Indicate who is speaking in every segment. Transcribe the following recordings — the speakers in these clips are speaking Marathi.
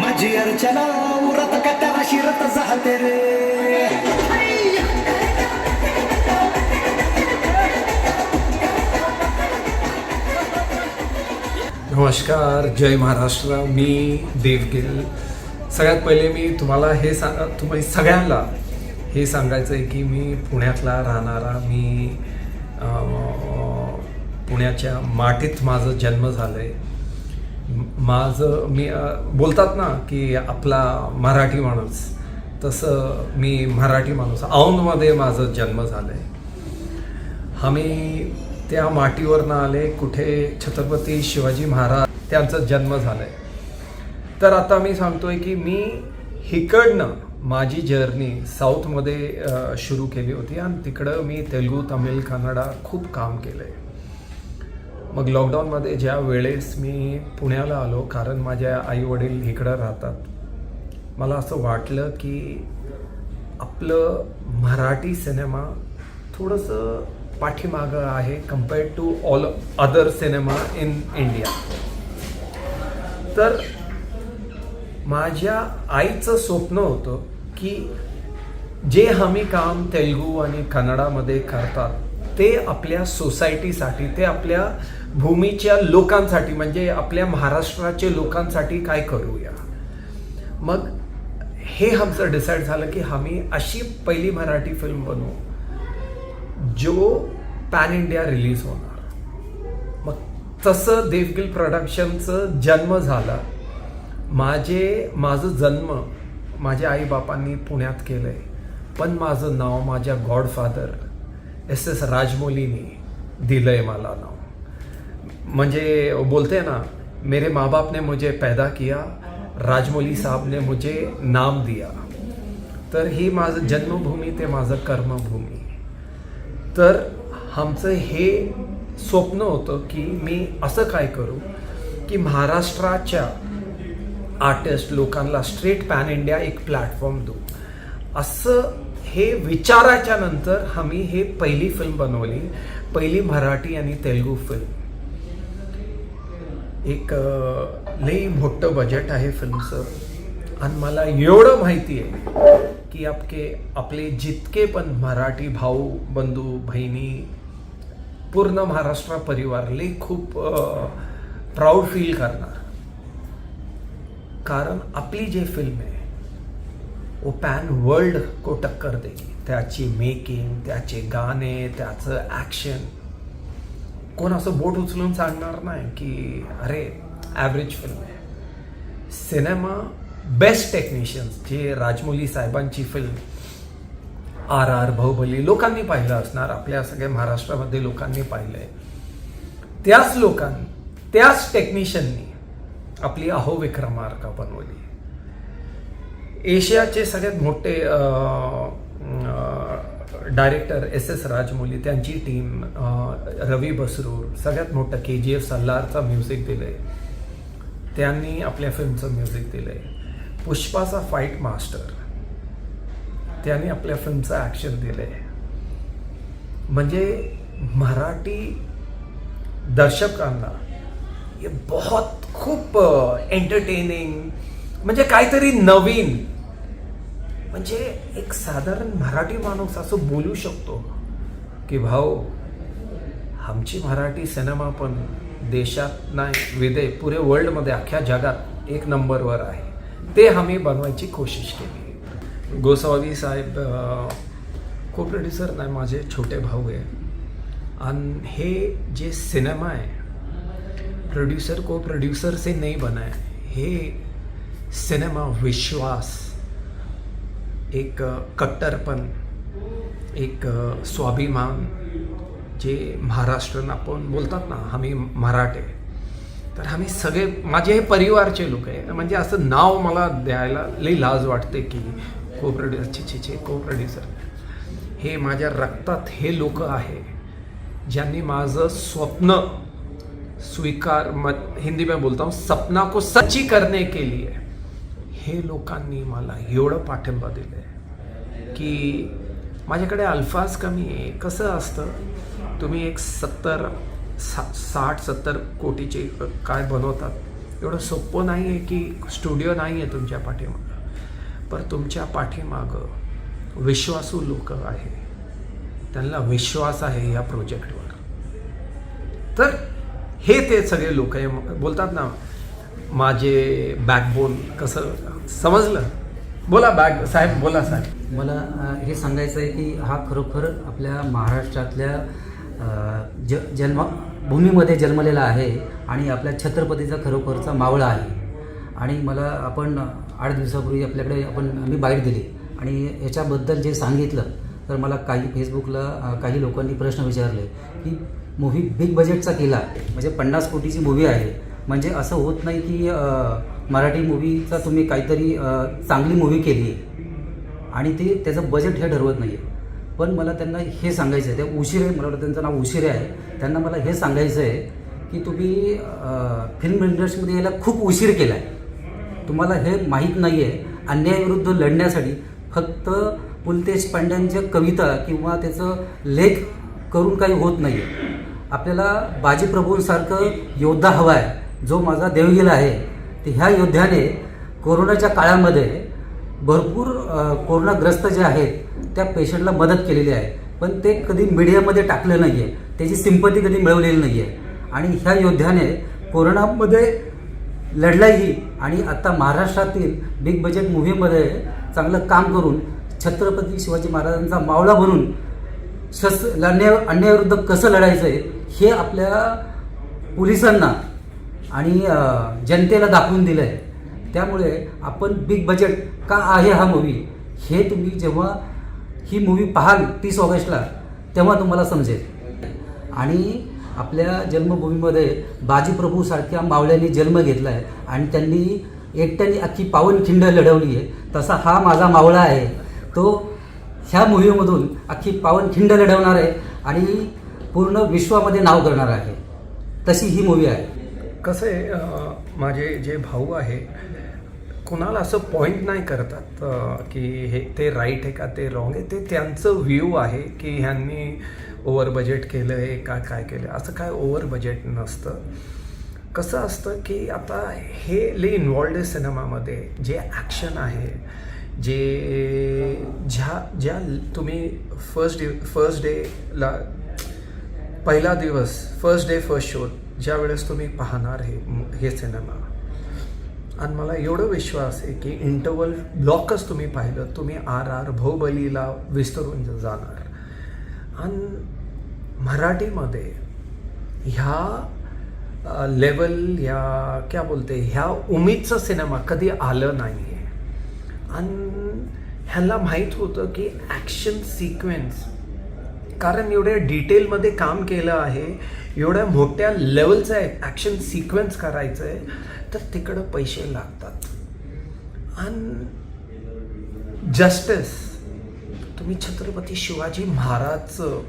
Speaker 1: माझी अर्चना उरत कट्याला शिरत जाहते रे
Speaker 2: नमस्कार जय महाराष्ट्र. मी देवगिल सगळ्यात पहिले मी तुम्हाला हे सांग तुम्ही सगळ्यांना हे सांगायचं आहे की मी पुण्यातला राहणारा मी पुण्याच्या मातीत माझं जन्म झालं आहे माझं मी बोलतात ना की आपला मराठी माणूस तसं मी मराठी माणूस औंधमध्ये माझं जन्म झालं आहे आम्ही त्या माटीवरनं आले कुठे छत्रपती शिवाजी महाराज त्यांचा जन्म झालाय. तर आता मी सांगतोय की मी हिकडनं माझी जर्नी साऊथमध्ये सुरू केली होती आणि तिकडं मी तेलुगू तमिळ कन्नडा खूप काम केलं आहे मग लॉकडाऊनमध्ये ज्या वेळेस मी पुण्याला आलो कारण माझ्या आई वडील इकडं राहतात मला असं वाटलं की आपलं मराठी सिनेमा थोडंसं पाठीमागं आहे compared to all other cinema in India तर माझ्या आईचं स्वप्न होतं की जे हमी काम तेलगू आणि कन्नडामध्ये करतात ते आपल्या सोसायटीसाठी ते आपल्या भूमीच्या लोकांसाठी म्हणजे आपल्या महाराष्ट्राच्या लोकांसाठी काय करूया? मग हे आमचं डिसाईड झालं की आम्ही अशी पहिली मराठी फिल्म बनवू जो पॅन इंडिया रिलीज होणार. मग तसं देवगिल प्रोडक्शनचं जन्म झाला. माझे माझं जन्म माझ्या आईबापांनी पुण्यात केलं आहे पण माझं नाव माझ्या गॉडफादर एस एस राजमौलीनी दिलं आहे मला नाव. म्हणजे बोलते ना मेरे माँ बाप ने मुझे पैदा किया राजमौली साहब ने मुझे नाम दिया. तर ही माझं जन्मभूमी ते माझं कर्मभूमी. तर आमचं हे स्वप्न होतं की मी असं काय करू की महाराष्ट्राच्या आर्टिस्ट लोकांना स्ट्रेट पॅन इंडिया एक प्लॅटफॉर्म देऊ. असं हे विचाराच्या नंतर आम्ही हे पहिली फिल्म बनवली. पहिली मराठी आणि तेलुगू फिल्म एक लई मोठं बजेट आहे फिल्मचं आणि मला एवढं माहिती आहे की आपके आपले जितके पण मराठी भाऊ बंधू बहिणी पूर्ण महाराष्ट्र परिवार लई खूप प्राऊड फील करणार. कारण आपली जे फिल्म आहे वो पॅन वर्ल्ड को टक्कर देगी त्याची मेकिंग त्याचे गाणे त्याचं ॲक्शन कोण असं बोट उचलून सांगणार नाही की अरे ॲव्हरेज फिल्म आहे. सिनेमा बेस्ट टेक्निशियन्स जे राजमौली साहेबांची फिल्म आर आर बाहुबली लोकांनी पाहिलं असणार आपल्या सगळ्या महाराष्ट्रामध्ये लोकांनी पाहिलंय. त्याच लोकांनी त्याच टेक्निशियननी आपली अहो विक्रमार्का बनवली एशियाचे सगळ्यात मोठे डायरेक्टर एस एस राजमौली त्यांची टीम रवी बसरूर सगळ्यात मोठं के जी एफ सल्लारचा म्युझिक दिलंय. त्यांनी आपल्या फिल्मचं म्युझिक दिलंय. पुष्पाचा फाईट मास्टर त्यांनी आपल्या फिल्मचं ॲक्शन दिलंय. म्हणजे मराठी दर्शकांना हे बहुत खूप एंटरटेनिंग म्हणजे काहीतरी नवीन. म्हणजे एक साधारण मराठी माणूस असं बोलू शकतो की भाऊ आमची मराठी सिनेमा पण देशात नाही विदे पुरे वर्ल्डमध्ये अख्ख्या जगात एक नंबरवर आहे. ते आम्ही बनवायची कोशिश केली. गोसावी साहेब को प्रोड्युसर नाही माझे छोटे भाऊ आहे. आणि हे जे सिनेमा आहे प्रोड्यूसर को प्रोड्यूसर से नहीं बना है। हे सिनेमा विश्वास एक कट्टरपण एक स्वाभिमान जे महाराष्ट्रन आपण बोलतात ना आम्ही मराठे तर आम्ही सगळे माझे हे परिवारचे लोक आहे. म्हणजे असं नाव मला द्यायला लई लाज वाटते की को प्रोड्युसर छे छे छे को प्रोड्युसर हे माझ्या रक्तात हे लोक आहे ज्यांनी माझं स्वप्न स्वीकार मत हिंदी में बोलता हूँ सपना को सच्ची करने के लिए हे लोकांनी मला एवढं पाठिंबा दिलं आहे की माझ्याकडे अल्फाज कमी आहे. कसं असतं? तुम्ही एक सत्तर सा साठ सत्तर कोटीचे काय बनवतात? एवढं सोपं नाही आहे की स्टुडिओ नाही आहे तुमच्या पाठीमागं. पण तुमच्या पाठीमागं विश्वासू लोक आहे त्यांना विश्वास आहे या प्रोजेक्टवर. तर हे ते सगळे लोक आहे बोलतात ना माझे बॅकबोन कसं समजलं? बोला बॅक साहेब बोला साहेब.
Speaker 3: मला हे सांगायचं आहे की हा खरोखर आपल्या महाराष्ट्रातल्या ज जन्म भूमीमध्ये जन्मलेला आहे आणि आपल्या छत्रपतीचा खरोखरचा मावळा आहे. आणि मला आपण आठ दिवसापूर्वी आपल्याकडे आपण मी बाईट दिली. आणि याच्याबद्दल जे सांगितलं तर मला काही फेसबुकला काही लोकांनी प्रश्न विचारले की मूव्ही बिग बजेटचा केला. म्हणजे पन्नास कोटीची मूव्ही आहे. म्हणजे असं होत नाही की मराठी मूव्हीचा तुम्ही काहीतरी चांगली मूव्ही केली आहे. आणि ते त्याचं बजेट हे ठरवत नाही आहे पण मला त्यांना हे सांगायचं आहे ते उशिरे मला वाटतं त्यांचं नाव उशिरे आहे. त्यांना मला हे सांगायचं आहे की तुम्ही फिल्म इंडस्ट्रीमध्ये यायला खूप उशीर केला आहे तुम्हाला हे माहीत नाही आहे अन्यायाविरुद्ध लढण्यासाठी फक्त पुलतेश पांड्यांच्या कविता किंवा त्याचं लेख करून काही होत नाही आहे आपल्याला बाजीप्रभूंसारखं योद्धा हवा आहे जो माझा देवगिला आहे तर ह्या योद्ध्याने कोरोनाच्या काळामध्ये भरपूर कोरोनाग्रस्त जे आहेत त्या पेशंटला मदत केलेली आहे. पण ते कधी मीडियामध्ये टाकलं नाही आहे त्याची सिंपती कधी मिळवलेली नाही आहे आणि ह्या योद्ध्याने कोरोनामध्ये लढलाही आणि आता महाराष्ट्रातील बिग बजेट मूव्हीमध्ये चांगलं काम करून छत्रपती शिवाजी महाराजांचा मावळा बनून सस लढण्या अन्यायाविरुद्ध कसं लढायचं आहे हे आपल्या पोलिसांना आणि जनतेला दाखवून दिलं आहे त्यामुळे आपण बिग बजेट का आहे हा मूवी हे तुम्ही जेव्हा ही मूवी पाहाल तीस ऑगस्टला तेव्हा तुम्हाला समजेल. आणि आपल्या जन्मभूमीमध्ये बाजीप्रभूसारख्या मावळ्यांनी जन्म घेतला आहे आणि त्यांनी एकट्याने अख्खी पावनखिंड लढवली आहे तसा हा माझा मावळा आहे. तो ह्या मोहिमेमधून अख्खी पावनखिंड लढवणार आहे आणि पूर्ण विश्वामध्ये नाव करणार आहे. तशी ही मूवी आहे.
Speaker 2: कसं आहे माझे जे भाऊ आहे कुणाला असं पॉईंट नाही करतात की हे ते राईट आहे का ते रॉंग आहे. ते त्यांचं व्ह्यू आहे की ह्यांनी ओव्हर बजेट केलं आहे का काय केलं असं काय ओव्हर बजेट नसतं. कसं असतं की आता हे ले इन्वॉल्ड आहे सिनेमामध्ये. जे ॲक्शन आहे जे ज्या ज्या तुम्ही फर्स्ट डे फर्स्ट डेला पहिला दिवस फर्स्ट डे फर्स्ट शो ज्या वेळेस तुम्ही पाहणार हे हे सिनेमा आणि मला एवढं विश्वास आहे की इंटरवल ब्लॉकच तुम्ही पाहिलं तुम्ही आर आर भाऊबलीला विस्तरून जाणार. आणि मराठीमध्ये ह्या लेवल या क्या बोलते ह्या उमेदचा सिनेमा कधी आलं नाही. आणि ह्याला माहीत होतं की ॲक्शन सिक्वेन्स कारण एवढ्या डिटेलमध्ये काम केलं आहे एवढ्या मोठ्या लेवलचं आहे ॲक्शन सिक्वेन्स करायचं आहे तर तिकडं पैसे लागतात. आणि जस्टिस तुम्ही छत्रपती शिवाजी महाराजचं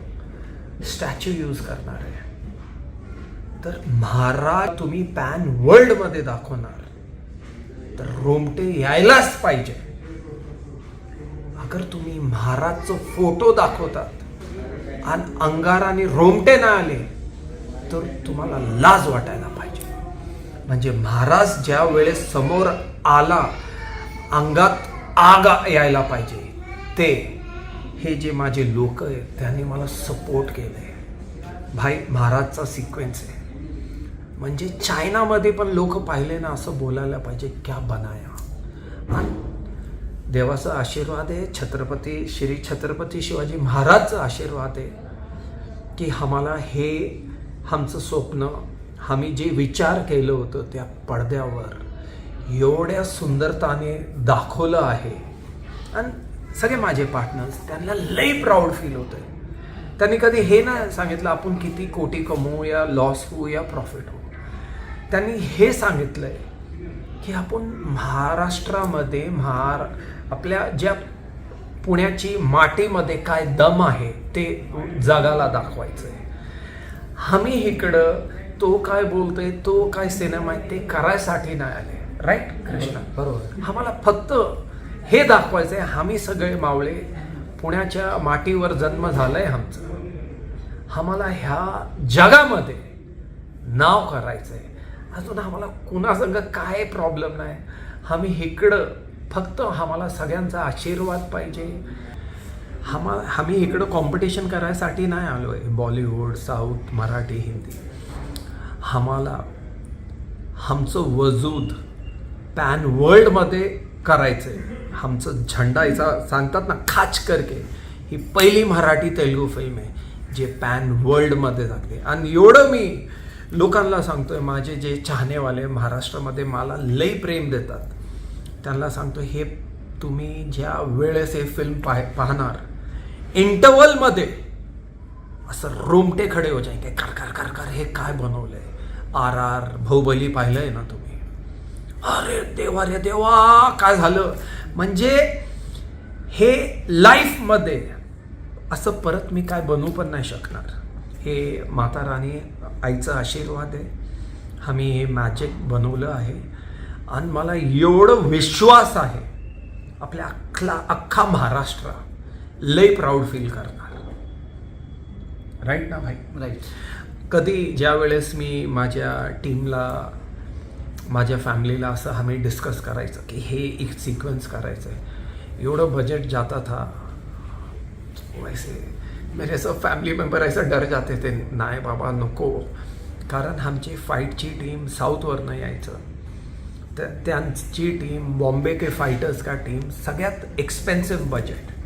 Speaker 2: स्टॅच्यू यूज करणार आहे. तर महाराज तुम्ही पॅन वर्ल्डमध्ये दाखवणार. तर रोमटे यायलाच पाहिजे. अगर तुम्ही महाराजचं फोटो दाखवतात. आणि अंगाराने रोमटे ना आले तर तुम्हाला लाज वाटायला पाहिजे. म्हणजे महाराज ज्या वेळेस समोर आला अंगात आग यायला पाहिजे. ते हे जे माझे लोक आहेत त्यांनी मला सपोर्ट केलं आहे भाई महाराजचा सिक्वेन्स आहे. म्हणजे चायनामध्ये पण लोक पाहिले ना असं बोलायला पाहिजे क्या बनाया. आणि देवाचा आशीर्वाद आहे. छत्रपती श्री छत्रपती शिवाजी महाराजचा आशीर्वाद आहे की आम्हाला हे आमचं स्वप्न आम्ही जे विचार केलं होतं त्या पडद्यावर एवढ्या सुंदरताने दाखवलं आहे. आणि सगळे माझे पार्टनर्स त्यांना लई प्राऊड फील होतं आहे त्यांनी कधी हे नाही सांगितलं आपण किती कोटी कमवू या लॉस होऊ या प्रॉफिट होऊ. त्यांनी हे सांगितलं आहे की आपण महाराष्ट्रामध्ये महारा आपल्या ज्या पुण्याची मातीमध्ये काय दम आहे ते जगाला दाखवायचं आहे आम्ही इकडं तो काय बोलतोय तो काय सिनेमा आहे ते करायसाठी नाही आले. राईट कृष्णा?
Speaker 3: बरोबर
Speaker 2: आम्हाला फक्त हे दाखवायचं आहे आम्ही सगळे मावळे पुण्याच्या मातीवर जन्म झालाय आमचं. आम्हाला ह्या जगामध्ये नाव करायचं आहे अजून आम्हाला कुणासंग काय प्रॉब्लेम नाही. आम्ही इकडं फक्त आम्हाला सगळ्यांचा आशीर्वाद पाहिजे. हमा आम्ही इकडं कॉम्पिटिशन करायसाठी नाही आलो आहे बॉलिवूड साऊथ मराठी हिंदी आम्हाला आमचं वजूद पॅन वर्ल्डमध्ये करायचं आहे आमचं झंडा याचा सांगतात ना खाच करके. ही पहिली मराठी तेलुगू फिल्म आहे जे पॅन वर्ल्डमध्ये जाते. आणि एवढं मी लोकांना सांगतोय माझे जे चाहनेवाले महाराष्ट्रामध्ये मला लई प्रेम देतात. त्यांना सांगतो हे तुम्ही ज्या वेळेस हे फिल्म पाह पाहणार इंटरवलमध्ये असं रोमटे खडे हो जाईल कर कर कर कर हे काय बनवलंय? आर आर भाऊबली पाहिलंय ना तुम्ही? अरे देवा रे देवा काय झालं? म्हणजे हे लाईफमध्ये असं परत मी काय बनवू पण नाही शकणार. हे माता राणी आईचा आशीर्वाद आहे. आम्ही हे मॅजिक बनवलं आहे. आणि मला एवढं विश्वास आहे आपल्या अख्खला अख्खा महाराष्ट्र लई प्राऊड फील करणार. राईट ना भाई?
Speaker 3: राईट
Speaker 2: कधी ज्या वेळेस मी माझ्या टीमला माझ्या फॅमिलीला असं आम्ही डिस्कस करायचं की हे एक सिक्वेन्स करायचं आहे एवढं बजेट जाता था वैसे मेरे सब फॅमिली मेंबर ऐसा डर जाते थे नाही बाबा नको. कारण आमची फाईटची टीम साऊथवरनं यायचं. त्यांची टीम बॉम्बे के फायटर्स का टीम सगळ्यात expensive budget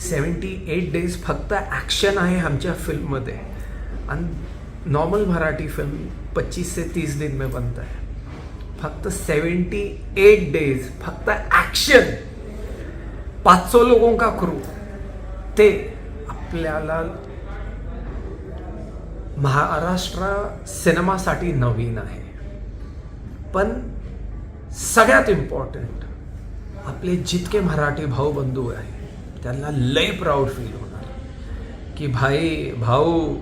Speaker 2: seventy eight days फक्त ॲक्शन आहे आमच्या फिल्ममध्ये आणि नॉर्मल मराठी फिल्म पच्चीस से तीस दिन में बनता है फक्त सेवन्टी एट डेज फक्त ॲक्शन पाचसो लोगों का क्रू ते आपल्याला महाराष्ट्र सिनेमासाठी नवीन आहे. पण सगळ्यात इम्पॉर्टंट आपले जितके मराठी भाऊ बंधू आहे त्यांना लय प्राऊड फील होणार. की भाई भाऊ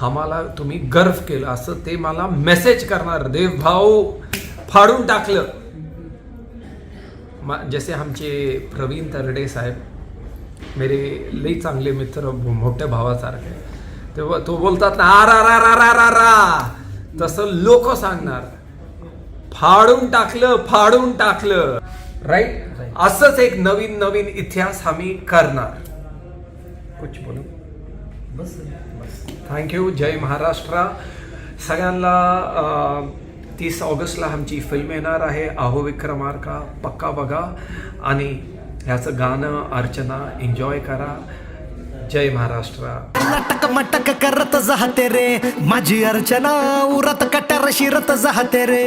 Speaker 2: आम्हाला तुम्ही गर्व केलं असं ते मला मेसेज करणार. देव भाऊ फाडून टाकलं. मा- जसे आमचे प्रवीण तरडे साहेब मेरे लई चांगले मित्र मोठ्या भावासारखे तेव्हा तो बोलतात ना आर आर आर आर रा रा रा. तसं लोक सांगणार. फाडून टाकलं फाडून टाकलं. Right
Speaker 3: Right.
Speaker 2: असंच एक नवीन नवीन इतिहास आम्ही करणार. कुछ बोलू.
Speaker 3: बस बस.
Speaker 2: थँक्यू जय महाराष्ट्र. सगळ्यांना तीस ऑगस्टला आमची फिल्म येणार आहे अहो विक्रमार्का पक्का बघा. आणि ह्याचं गाणं अर्चना एन्जॉय करा. जय महाराष्ट्र.
Speaker 1: लटक मटक करत जाहते रे माझी अर्चना उरत गटारशी रत जाते रे